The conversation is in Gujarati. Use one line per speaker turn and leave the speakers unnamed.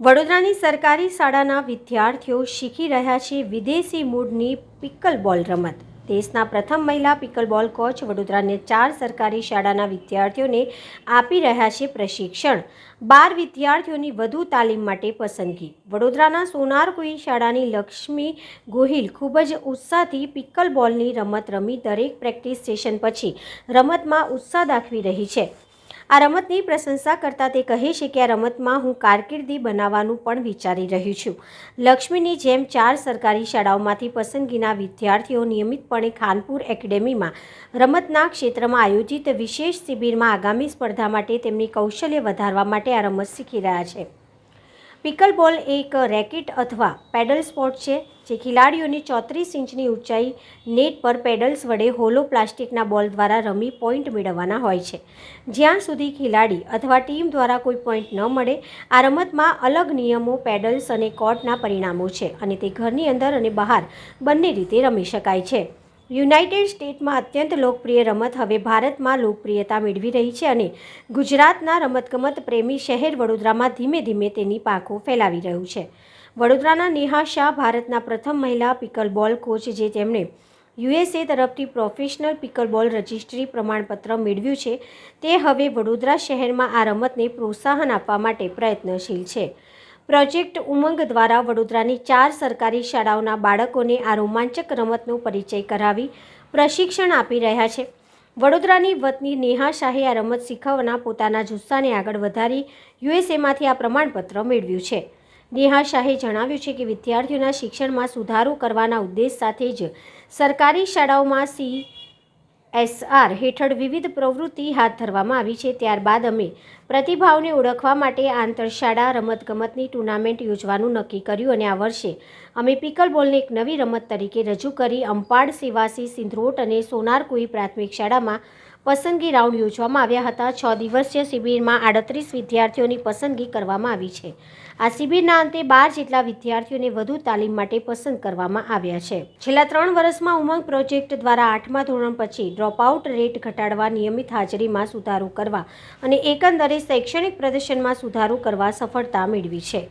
વડોદરાની સરકારી શાળાના વિદ્યાર્થીઓ શીખી રહ્યા છે વિદેશી મૂળની પિકલબોલ રમત. દેશના પ્રથમ મહિલા પિકલબોલ કોચ વડોદરાને ચાર સરકારી શાળાના વિદ્યાર્થીઓને આપી રહ્યા છે પ્રશિક્ષણ. બાર વિદ્યાર્થીઓની વધુ તાલીમ માટે પસંદગી. વડોદરાના સોનારકુઈ શાળાની લક્ષ્મી ગોહિલ ખૂબ જ ઉત્સાહથી પિકલબોલની રમત રમી દરેક પ્રેક્ટિસ સેશન પછી રમતમાં ઉત્સાહ દાખવી રહી છે. આ રમતની પ્રશંસા કરતાં તે કહે છે કે આ રમતમાં હું કારકિર્દી બનાવવાનું પણ વિચારી રહ્યું છું. લક્ષ્મીની જેમ ચાર સરકારી શાળાઓમાંથી પસંદગીના વિદ્યાર્થીઓ નિયમિતપણે ખાનપુર એકેડેમીમાં રમતના ક્ષેત્રમાં આયોજિત વિશેષ શિબિરમાં આગામી સ્પર્ધા માટે તેમની કૌશલ્ય વધારવા માટે આ રમત શીખી રહ્યા છે. પિકલબોલ એક રેકેટ અથવા પેડલ સ્પોર્ટ છે, જે ખેલાડીઓની ચોત્રીસ ઇંચની ઊંચાઈ નેટ પર પેડલ્સ વડે હોલો પ્લાસ્ટિકના બોલ દ્વારા રમી પોઈન્ટ મેળવવાના હોય છે. જ્યાં સુધી ખેલાડી અથવા ટીમ દ્વારા કોઈ પોઈન્ટ ન મળે, આ રમતમાં અલગ નિયમો, પેડલ્સ અને કોર્ટના પરિણામો છે અને તે ઘરની અંદર અને બહાર બંને રીતે રમી શકાય છે. યુનાઇટેડ સ્ટેટમાં અત્યંત લોકપ્રિય રમત હવે ભારતમાં લોકપ્રિયતા મેળવી રહી છે અને ગુજરાતના રમતગમત પ્રેમી શહેર વડોદરામાં ધીમે ધીમે તેની પાંખો ફેલાવી રહ્યું છે. વડોદરાના નેહા શાહ ભારતના પ્રથમ મહિલા પિકલબોલ કોચ જે તેમણે યુએસએ તરફથી પ્રોફેશનલ પિકલબોલ રજિસ્ટ્રી પ્રમાણપત્ર મેળવ્યું છે. તે હવે વડોદરા શહેરમાં આ રમતને પ્રોત્સાહન આપવા માટે પ્રયત્નશીલ છે. પ્રોજેક્ટ ઉમંગ દ્વારા વડોદરાની ચાર સરકારી શાળાઓના બાળકોને આ રોમાંચક રમતનો પરિચય કરાવી પ્રશિક્ષણ આપી રહ્યા છે. વડોદરાની વતની નેહા શાહે આ રમત શીખવવાના પોતાના જુસ્સાને આગળ વધારી યુએસએમાંથી આ પ્રમાણપત્ર મેળવ્યું છે. નેહા શાહે જણાવ્યું છે કે વિદ્યાર્થીઓના શિક્ષણમાં સુધારો કરવાના ઉદ્દેશ સાથે જ સરકારી શાળાઓમાં સી એસઆર હેઠળ વિવિધ પ્રવૃત્તિ હાથ ધરવામાં આવી છે. ત્યારબાદ અમે પ્રતિભાવને ઓળખવા માટે આંતરશાળા રમતગમતની ટુર્નામેન્ટ યોજવાનું નક્કી કર્યું અને આ વર્ષે અમે પિકલબોલને એક નવી રમત તરીકે રજૂ કરી. અંપાડ સેવાસી સિંધરોટ અને સોનારકુઈ પ્રાથમિક શાળામાં પસંદગી રાઉન્ડ યોજવામાં આવ્યા હતા. છ દિવસીય શિબિરમાં આડત્રીસ વિદ્યાર્થીઓની પસંદગી કરવામાં આવી છે. આ શિબિરના અંતે બાર જેટલા વિદ્યાર્થીઓને વધુ તાલીમ માટે પસંદ કરવામાં આવ્યા છે. છેલ્લા ત્રણ વર્ષમાં ઉમંગ પ્રોજેક્ટ દ્વારા આઠમા ધોરણ પછી ડ્રોપઆઉટ રેટ ઘટાડવા, નિયમિત હાજરીમાં સુધારો કરવા અને એકંદરે શૈક્ષણિક પ્રદર્શનમાં સુધારો કરવા સફળતા મેળવી છે.